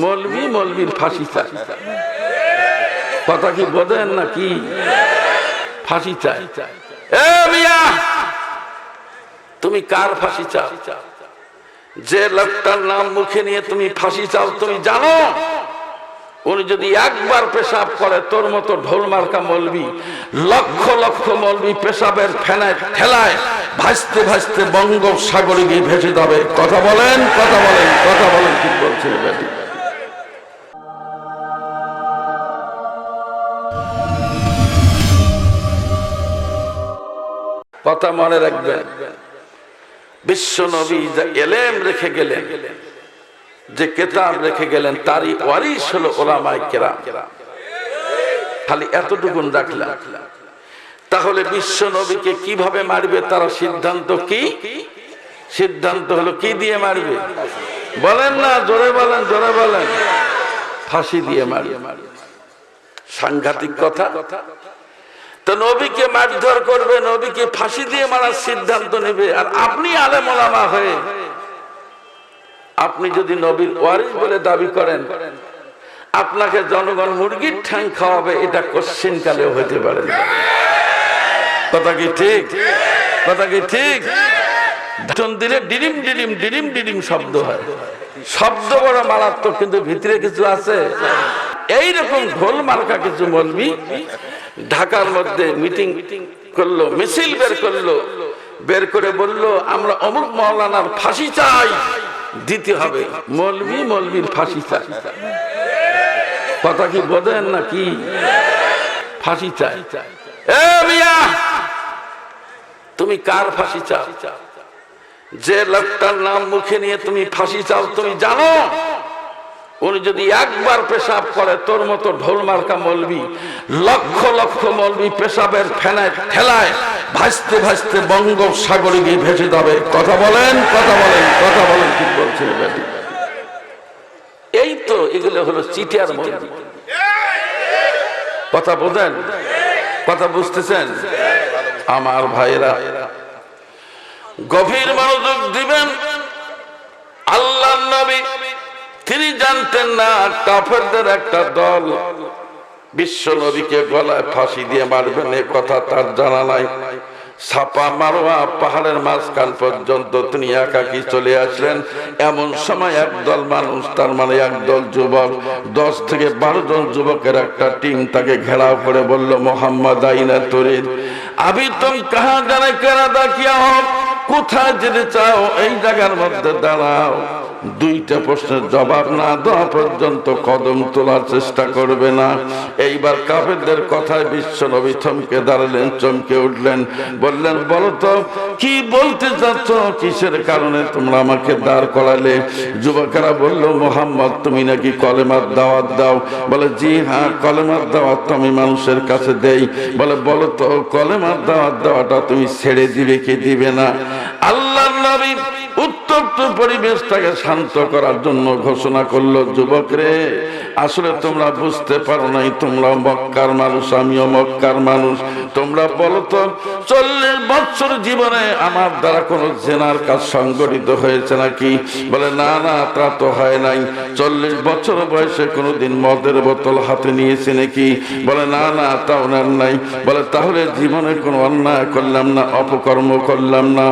মলবি, মলবির ফাঁসি চায়। কথা কি বোঝেন না কি ফাঁসি চায়। তুমি কার ফাঁসি চাও? যে লোকটার নাম মুখে নিয়ে তুমি ফাঁসি চাও, তুমি জানো? উনি যদি একবার পেশাব করে, তোর মতো ঢোল মার্কা মলবি, লক্ষ লক্ষ মলবি পেশাবের ফেনায় ঠেলায় ভাসতে ভাসতে বঙ্গোপসাগরে গিয়ে ভেসে যাবে। কথা বলেন কথা বলেন কথা বলেন, কি বলছিল কথা মনে রাখবেন। বিশ্ব নবী যা এলেম রেখে গেলেন, যে কেতাব রেখে গেলেন, তারই ওয়ারিস হলো ওলামাই কেরাম। খালি এতটুকুন রাখলাম। তাহলে বিশ্ব নবীকে কীভাবে মারবে, তার সিদ্ধান্ত কি? সিদ্ধান্ত হলো কি দিয়ে মারবে? বলেন না, জোরে বলেন জোরে বলেন। ফাঁসি দিয়ে মারবে। সাংঘাতিক কথা। তো নবীকে মারধর করবে, নবীকে ফাঁসি দিয়ে মারার সিদ্ধান্ত নেবে। আর আপনি আলেম ওলামা হয়ে আপনি যদি নবীর ওয়ারিস বলে দাবি করেন, আপনাকে জনগণ মুরগির ঠ্যাং খাওয়াবে, এটা কোশ্চিন কালেও হতে পারে কথা কি ঠিক? কথা কি ঠিক? দিলে ডিরিম ডিরিম ডিরিম ডিরিম শব্দ হয়। শব্দ বড় মারাত্মক, কিন্তু ভিতরে কিছু আছে। এইরকম ঢোল মার্কা কিছু বলবি ঢাকার মধ্যে মিটিং করল মিছিল বের করল বের করে বলল আমরা অমুক মৌলানার ফাঁসি চাই দিতে হবে মলবি মলবির ফাঁসি চাই। কথা কি বোঝেন না কি ফাঁসি চাই। তুমি কার ফাঁসি চাও? যে লোকটার নাম মুখে নিয়ে তুমি ফাঁসি চাও তুমি জানো? উনি যদি একবার পেশাব করে, তোর মতো ঢোল মার্কা মলবি, লক্ষ লক্ষ মলবি পেশাবের ফেনায়, ঠেলায় ভাসতে ভাসতে বঙ্গোপসাগরে গিয়ে ভেসে যাবে। কথা বলেন কথা বলেন কথা বলেন, কি বলছিল এই তো এগুলো হলো চিটিয়ার মলবি। কথা বোঝেন? কথা বুঝতেছেন? আমার ভাইরা গভীর মনোযোগ দিবেন আল্লাহ নবী তিনি জানতেন না, কাফেরদের একটা দল বিশ্ব নবীকে গলায় ফাঁসি দিয়ে মারবেন, এ কথা তার জানা নাই। ছাপা মারোয়া পাহাড়ের মাঝখান পর্যন্ত তিনি একাকি চলে আসলেন। এমন সময় একদল মানুষ, তার মানে একদল যুবক, দশ থেকে বারো জন যুবকের একটা টিম তাকে ঘেরাও করে বলল, মোহাম্মদ আইনা তরিদ আবি তুম কাহা জানে কেনা দাকিয়া হোক কোথায় যেতে চাও, এই জায়গার মধ্যে দাঁড়াও। দুইটা প্রশ্নের জবাব না দেওয়া পর্যন্ত কদম তোলার চেষ্টা করবে না। এইবার কাফেরদের কথায় বিশ্ব নবী থমকে দাঁড়ালেন, চমকে উঠলেন, বললেন, বলো তো, কি বলতে চাচ্ছ? কিসের কারণে তোমরা আমাকে দাঁড় করালে? যুবকেরা বলল, মোহাম্মদ, তুমি নাকি কলেমার দাওয়াত দাও। বলে, জি হ্যাঁ কলেমার দাওয়াত আমি মানুষের কাছে দেই। বলে, বলো তো, কলেমার দাওয়াত দেওয়াটা তুমি ছেড়ে দিবে কি দিবে না? আল্লাহ নবী উত্তপ্ত পরিবেশটাকে শান্ত করার জন্য ঘোষণা করল, যুবক রে, আসলে তোমরা বুঝতে পারো নাই, তোমরা মক্কার মানুষ, আমিও মক্কার মানুষ। তোমরা বলো তো, চল্লিশ বছর জীবনে আমার দ্বারা কোনো জেনার কাজ সংগঠিত হয়েছে নাকি? বলে, না না, তা তো হয় নাই। চল্লিশ বছর বয়সে কোনোদিন মদের বোতল হাতে নিয়েছে নাকি? বলে, না না, তা ওনার নাই। বলে, তাহলে জীবনে কোনো অন্যায় করলাম না, অপকর্ম করলাম না।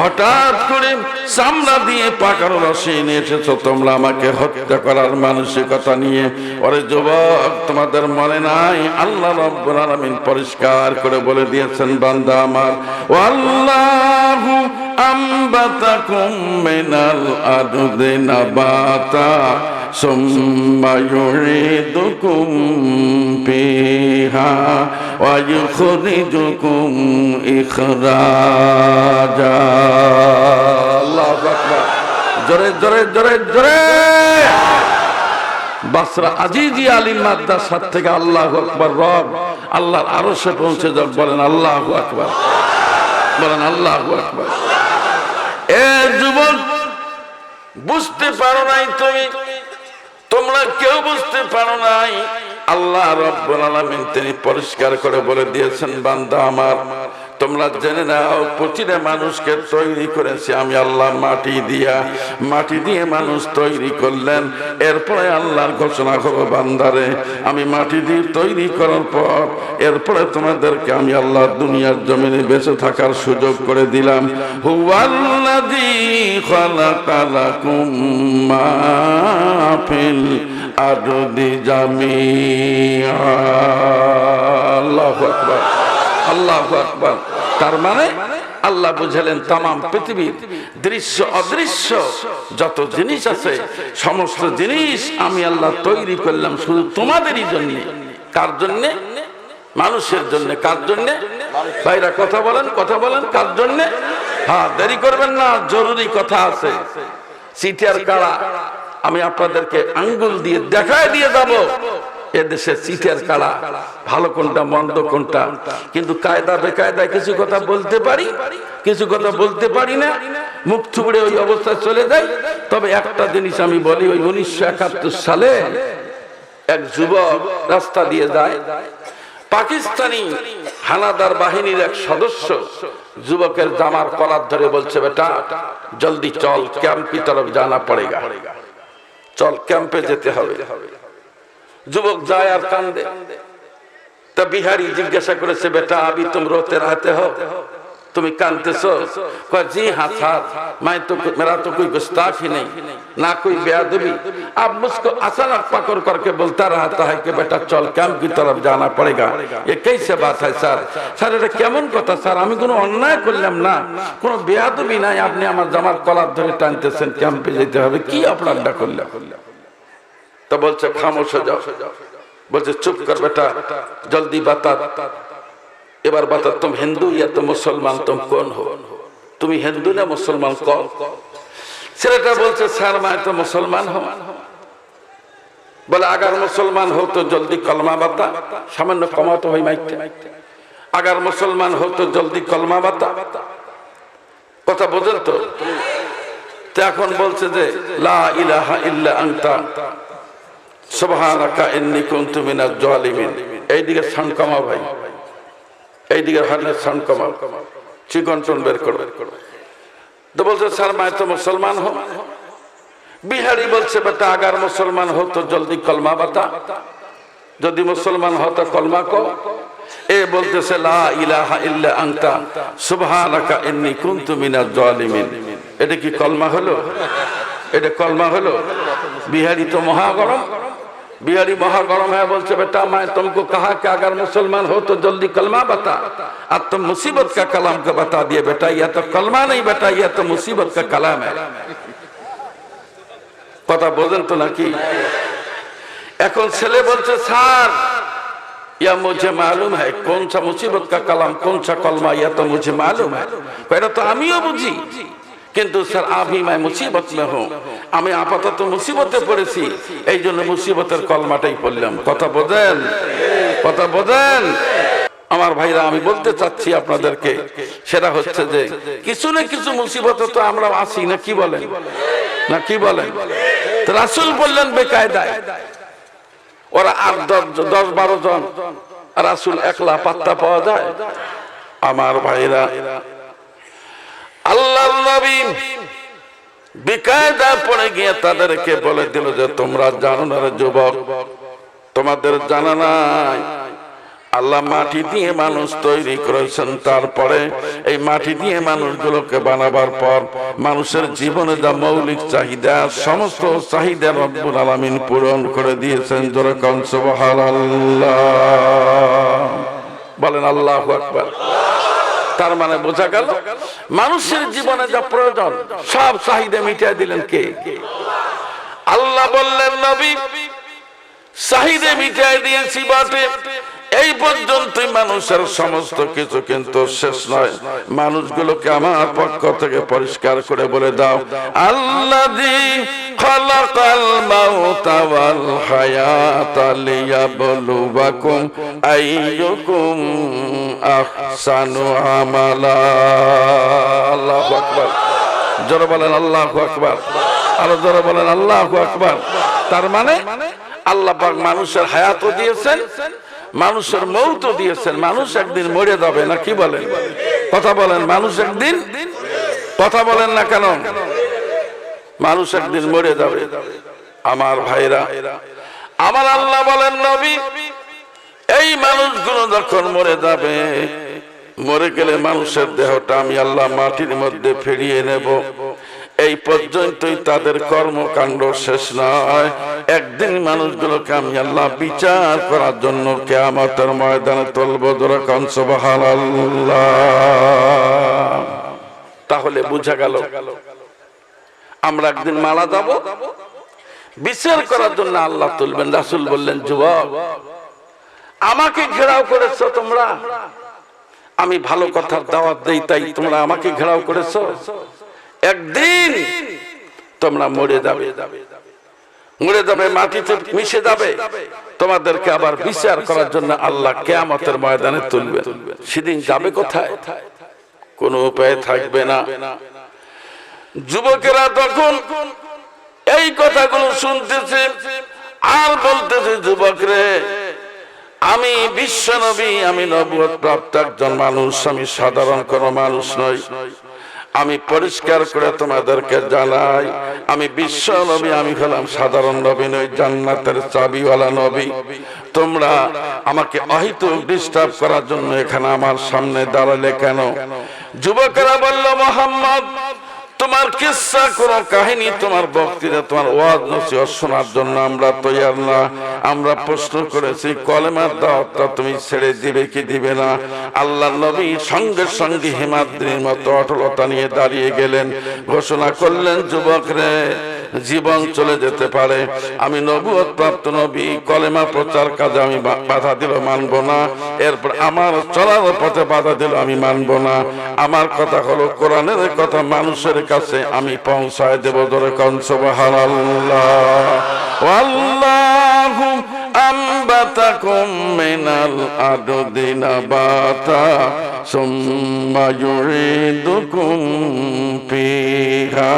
হঠাৎ করে চামড়া দিয়ে পাকানো রসে এনে এসেছ, তোমরা আমাকে হত্যা করার মানসিকতা নিয়ে। ওরে যুবক, তোমাদের মনে নাই? আল্লাহ রব্বুল আলামিন পরিষ্কার করে বলে দিয়েছেন, বান্দা আমার। ও আল্লাহু আম্বাতাকুম মিনাল আরদি নাবাতা, সুম্মা ইউরিদুকুম ফিহা ইউখরিজুকুম ইখরাজা। জোরে জোরে জোরে জোরে। থেকে আল্লাহ রব আল্লাহর আরও সে পৌঁছে বলেন আল্লাহ বলেন আল্লাহ বুঝতে পারো নাই তুমি? তোমরা কেউ বুঝতে পারো নাই? আল্লাহ রব্বুল আলামিন তিনি পরিষ্কার করে বলে দিয়েছেন, বান্দা আমার তোমরা জেনে নাও প্রতিটা মানুষকে তৈরি করেছি আমি আল্লাহ মাটি দিয়া। মাটি দিয়ে মানুষ তৈরি করলেন, এরপরে আল্লাহর ঘোষণা হলো বান্দারে, আমি মাটি দিয়ে তৈরি করার পর, এরপরে তোমাদেরকে আমি আল্লাহ দুনিয়ার জমিনে বেঁচে থাকার সুযোগ করে দিলাম। হুয়াল্লাযী খালাকালাকুম মা ফিল আকবার। আল্লাহু আকবার। তার মানে আল্লাহ বুঝালেন তাম পৃথিবীর দৃশ্য অদৃশ্য যত জিনিস আছে, সমস্ত জিনিস আমি আল্লাহ তৈরি করলাম শুধু তোমাদেরই জন্য। কার জন্যে? মানুষের জন্য। কার জন্য? ভাইরা কথা বলেন কথা বলেন, কার জন্য? হ্যাঁ দেরি করবেন না, জরুরি কথা আছে। সিটিয়ার কাড়া আমি আপনাদেরকে আঙ্গুল দিয়ে দেখায় দিয়ে যাব। এদেশে চিঠের কাড়া ভালো কোনটা, মন্দ কোনটা? কিন্তু কায়দা বেকায়দায় কিছু কথা বলতে পারি, কিছু কথা বলতে পারি না। মুখ থুবড়ে ওই অবস্থায় চলে যায় তবে একটা জিনিস আমি বলি, ওই উনিশশো একাত্তর সালে এক যুবক রাস্তা দিয়ে যায়। পাকিস্তানি হানাদার বাহিনীর এক সদস্য যুবকের জামার কলার ধরে বলছে, বেটা, জলদি চল, ক্যাম্প তরফ জানা পড়েগা চল, ক্যাম্পে যেতে হবে। যুবক যায় আর কান্দে তা বিহারি জিজ্ঞাসা করেছে বেটা আবি তুম রোতে রাতে হো তুমি कांदतेसो कहा जी हाँ साहब मैं तो मेरा तो कोई गुस्ताख ही नहीं ना कोई बेअदबी अब मुझको अचानक पकड़ करके बोलता रहता है कि बेटा चल कैंप की तरफ जाना पड़ेगा ये कैसे बात है স্যার স্যার এটা কেমন কথা স্যার আমি কোনো অন্যায় করলাম না কোনো বেয়াদবি নাই আপনি আমার জামার কলার ধরে টানতেছেন ক্যাম্পে যেতে হবে কি অপরাধটা করলাম তো বলছে, খামোশ যাও। বলছে, চুপ কর বেটা, জলদি বাতা এবার বাতা তুমি হিন্দু ইয়া তো মুসলমান, তুম কোন হো? তুমি হিন্দু না মুসলমান কল ছেলেটা বলছে, স্যার, মা, তো মুসলমান হো বলে, আগার মুসলমান হো তো জলদি কলমা বাতা। সামান্য কমাতো হয় মাইকটা আগার মুসলমান হো তো জলদি কলমা বাতা। কথা বোঝেন তো? তো এখন বলছে যে, লা ইলাহা ইল্লা আনতা। মুসলমান হো বিহারি বলছে, বেটা, আগার মুসলমান হো তো জলদি কলমা বাতা। যদি মুসলমান হতো কলমা কো এ বলতেছে এটা কি কলমা হলো? এটা কলমা হলো? বিহারি তো মহাগরম बिहारी महा गरम है बोलते बेटा मैं तुमको कहा कि अगर मुसलमान हो तो जल्दी कलमा बता अब तुम मुसीबत का कलाम का बता दिए बेटा यह तो कलमा नहीं बेटा यह तो मुसीबत का कलाम है কথা বোঝেন তো নাকি এখন ছেলে বলছে স্যার या मुझे मालूम है कौन सा मुसीबत का कलाम कौन सा कलमा यह तो मुझे मालूम है এটা তো আমিও বুঝি কিন্তু স্যার আমি মাই মুসিবত মে হুঁ আমি আপাতত মুসিবতে পড়েছি। এই জন্য মুসিবতের কলমাটাই পড়লাম। কথা বোঝেন কথা বোঝেন আমার ভাইরা আমি বলতে চাচ্ছি আপনাদেরকে সেটা হচ্ছে যে কিছু না কিছু মুসিবতে তো আমরা আছি না কি বলেন? না কি বলেন? রাসুল বললেন বেকায়দায়। ওরা আট দশ দশ বারো জন রাসুল একলা পাত্তা পাওয়া যায়। আমার ভাইরা আল্লাহ নবী বিকায়দা পড়ে গিয়ে তাদেরকে বলে দিল যে, তোমরা জানো না যুবক, তোমাদের জানা নাই। আল্লাহ মাটি দিয়ে মানুষ তৈরি করেছেন। তারপরে এই মাটি দিয়ে মানুষগুলোকে বানাবার পর মানুষের জীবনে যা মৌলিক চাহিদা, সমস্ত চাহিদা রব্বুল আলামিন পূরণ করে দিয়েছেন। সুবহানাল্লাহ। বলেন, আল্লাহ আকবার। তার মানে বোঝা গেল মানুষের জীবনে যা প্রয়োজন। সব চাহিদা মিটিয়ে দিলেন কে? আল্লাহ বললেন নবী চাহিদা মিটিয়ে দিয়েছি বটে। এই পর্যন্ত মানুষের সমস্ত কিছু কিন্তু শেষ নয়। মানুষগুলোকে আমার পক্ষ থেকে পরিষ্কার করে বলে দাও। আল্লাহ হায়াতা বলেন বলেন তার মানে আল্লাহ মানুষের হায়াতও দিয়েছেন মানুষের মৌত দিয়েছেন মানুষ একদিন মরে যাবে না কি বলেন? কথা বলেন মানুষ একদিন কথা বলেন না কেন? মানুষ একদিন মরে যাবে। আমার ভাইরা আমার আল্লাহ বলেন নবী এই মানুষগুলো যখন মরে যাবে মরে গেলে মানুষের দেহটা আমি আল্লাহ মাটির মধ্যে ফিরিয়ে নেব। এই পর্যন্তই তাদের কর্মকাণ্ড শেষ নয়। একদিন মানুষগুলোকে আমি আল্লাহ বিচার করার জন্য কে কেয়ামতের ময়দানে তুলব তাহলে বুঝা গেল। আমরা একদিন মারা যাব। বিচার করার জন্য আল্লাহ তুলবেন। রাসুল বললেন, যুবক, আমাকে ঘেরাও করেছ তোমরা। আমি ভালো কথার দাওয়াত দেই, তাই তোমরা আমাকে ঘেরাও করেছ। একদিন তোমরা মরে যাবে। মরে যাবে, মাটিতে মিশে যাবে। তোমাদেরকে আবার বিচার করার জন্য আল্লাহ কেয়ামতের ময়দানে তুলবে সেদিন যাবে কোথায়? কোনো উপায় থাকবে না। যুবকেরা তখন এই কথাগুলো শুনতেছে, আর বলতেছে যুবক রে আমি বিশ্ব নবী আমি নবুয়ত প্রাপ্ত একজন মানুষ, আমি সাধারণ কোনো মানুষ নই। আমি পরিষ্কার করে তোমাদেরকে জানাই, আমি বিশ্ব নবী আমি হলাম সাধারণ নবী নই, জান্নাতের চাবিওয়ালা নবী। তোমরা আমাকে অহিত ডিস্টার্ব করার জন্য এখানে আমার সামনে দাঁড়ালে কেন? যুবকেরা বলল, মোহাম্মদ তোমার কিসা, কোন কাহিনী তোমার বক্তৃতা, তোমার ওয়াজ নসিহত শোনার জন্য আমরা তৈয়ার না। আমরা প্রশ্ন করেছি, কলেমার দাওয়াতটা তুমি ছেড়ে দিবে কি দিবে না? আল্লাহ নবী সঙ্গে সঙ্গে হিমাদ্রির মতো অটলতা নিয়ে দাঁড়িয়ে গেলেন। ঘোষণা করলেন, যুবক রে জীবন চলে যেতে পারে আমি নবুয়ত প্রাপ্ত নবী কলেমা প্রচার কাজে আমি বা- বাধা দিল মানব না এরপর আমার চলার পথে বাধা দিল আমি মানব না আমার কথা হলো কোরআনের কথা মানুষের কাছে আমি পৌঁছায় দেব ধরে কনসবাহার আল্লাহ আল্লাহু أنبتكم من الأرض نباتا ثم يعيدكم فيها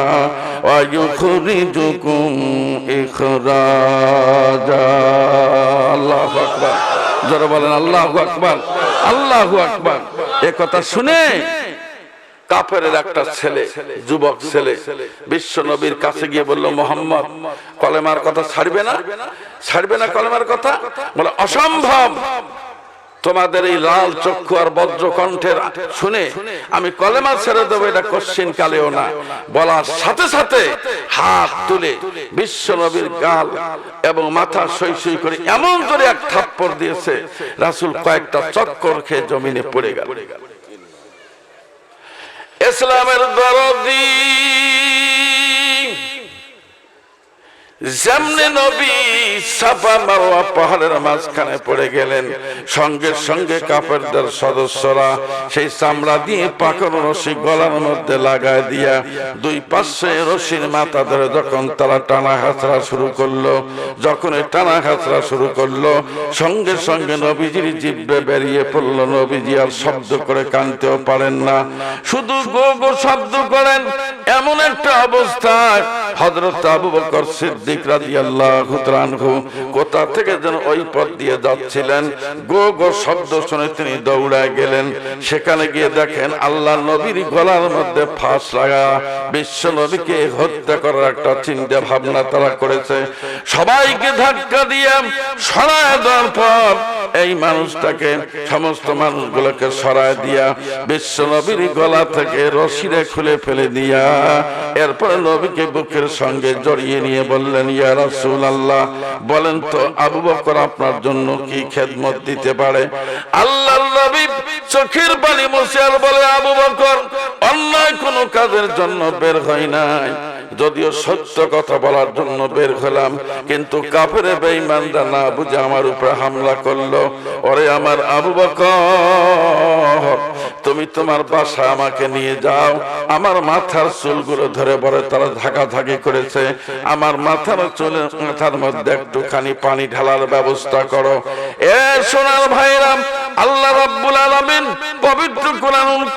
ويخرجكم إخراجا الله أكبر যারা বলেন আল্লাহ আকবার আল্লাহ আকবার এ কথা শুনে কাফের একটা ছেলে যুবক ছেলে বিশ্ব নবীর কাছে গিয়ে বলল মোহাম্মদ কলেমার কথা ছাড়বে না ছাড়বে না কলেমার কথা বলে অসম্ভব তোমাদের এই লাল চক্ষু আর বজ্র কণ্ঠের শুনে আমি কলেমা ছেড়ে দেবো, এটা কোশ্চিন কালেও না। বলার সাথে সাথে হাত তুলে বিশ্ব নবীর গাল এবং মাথা সই সই করে এমন করে এক থাপ্পড় দিয়েছে, রাসুল কয়েকটা চক্কর খেয়ে জমিনে পড়ে গেল। ইসলামের দরদি যেমনি নবী সাফা মারোয়া পাহাড়ের মাঝখানে পড়ে গেলেন, সঙ্গে সঙ্গে কাপড়দের সদস্যরা সেই চামড়া দিয়ে রশি গলার মধ্যে লাগায় দিয়া দুই পাশে রশির মাথা ধরে যখন তারা টানা শুরু করল যখন টানা হাঁচড়া শুরু করল, সঙ্গে সঙ্গে নবীজির জিব্বে বেরিয়ে পড়ল। নবীজি আর শব্দ করে কানতেও পারেন না। শুধু গো গো শব্দ করেন, এমন একটা অবস্থায় হযরত আবু বকর রাদিয়াল্লাহু আল্লাহ কোথা থেকে যেন ওই পথ দিয়ে যাচ্ছিলেন? গো গো শব্দ শুনে তিনি দৌড়ায় গেলেন। সেখানে গিয়ে দেখেন আল্লাহ নবীর গলার মধ্যে ফাঁস লাগা। বিশ্ব নবীকে হত্যা করার একটা চিন্তা ভাবনা তারা করেছে। সবাইকে ধাক্কা দিয়ে সরায় দেওয়ার পর এই মানুষটাকে সমস্ত মানুষগুলোকে সরায় দিয়া বিশ্ব নবীর গলা থেকে রশিরে খুলে ফেলে দিয়া এরপরে নবীকে বুকের সঙ্গে জড়িয়ে নিয়ে বললেন, ইয়া রাসূল আল্লাহ বলেন তো আবু বকর আপনার জন্য কি খেদমত দিতে পারে? আল্লাহ নবী চোখের পানি মুছে আর বলে, আবু বকর, অন্যায় কোনো কাজের জন্য বের হয় নাই। যদিও সত্য কথা বলার জন্য বের হলাম, কিন্তু কাফেরে বেঈমানরা না বুঝে আমার উপরে হামলা করল। ওরে আমার আবু বকর, তুমি তোমার বাসা আমাকে নিয়ে যাও। আমার মাথার চুলগুলো ধরে বলে তারা ধাকাধাকি করেছে। আমার মাথার চুলে মাথার মধ্যে একটুখানি পানি ঢালার ব্যবস্থা করো। এ সোনার ভাইরাম আল্লাহ রাব্বুল আলামিন পবিত্র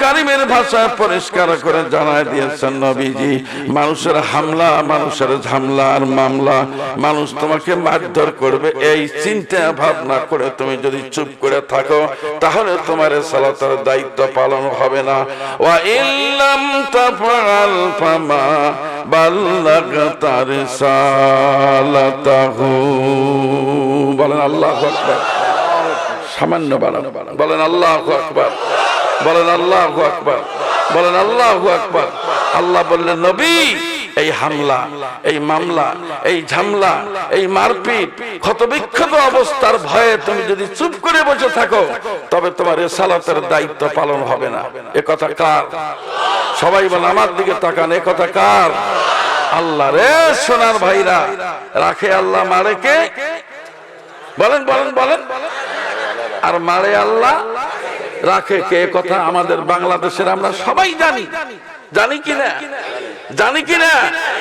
কারীমের ভাষায় পরিষ্কার করে জানায় দিয়েছেন নবীজি। মানুষের হামলা, মানুষের ঝামলা আর মামলা, মানুষ তোমাকে মারধর করবে, এই চিন্তা ভাবনা করে তুমি যদি চুপ করে থাকো, তাহলে তোমার সালাতের দায়িত্ব পালন হবে না। ওয়া ইল্লাম ফামা বলেন আল্লাহু আকবার। সামান্য বাড়ান বলেন, আল্লাহ আকবার। বলেন, আল্লাহ আকবার। বলেন, আল্লাহ আকবার। আল্লাহ বললেন, নবী, এই হামলা, এই মামলা, এই ঝামলা, এই মারপিট, ক্ষতবিক্ষত অবস্থার ভয়ে তুমি যদি চুপ করে বসে থাকো, তবে তোমার রেসালাতের দায়িত্ব পালন হবে না। এ কথা কার? সবাই বলে আমার দিকে তাকান, এ কথা কার? আল্লাহ রে সোনার ভাইরা, রাখে আল্লাহ মারে কে বলেন বলেন বলেন। আর মারে আল্লাহ রাখে কে? কথা আমাদের বাংলাদেশের আমরা সবাই জানি। জানি কিনা? জানি কিনা?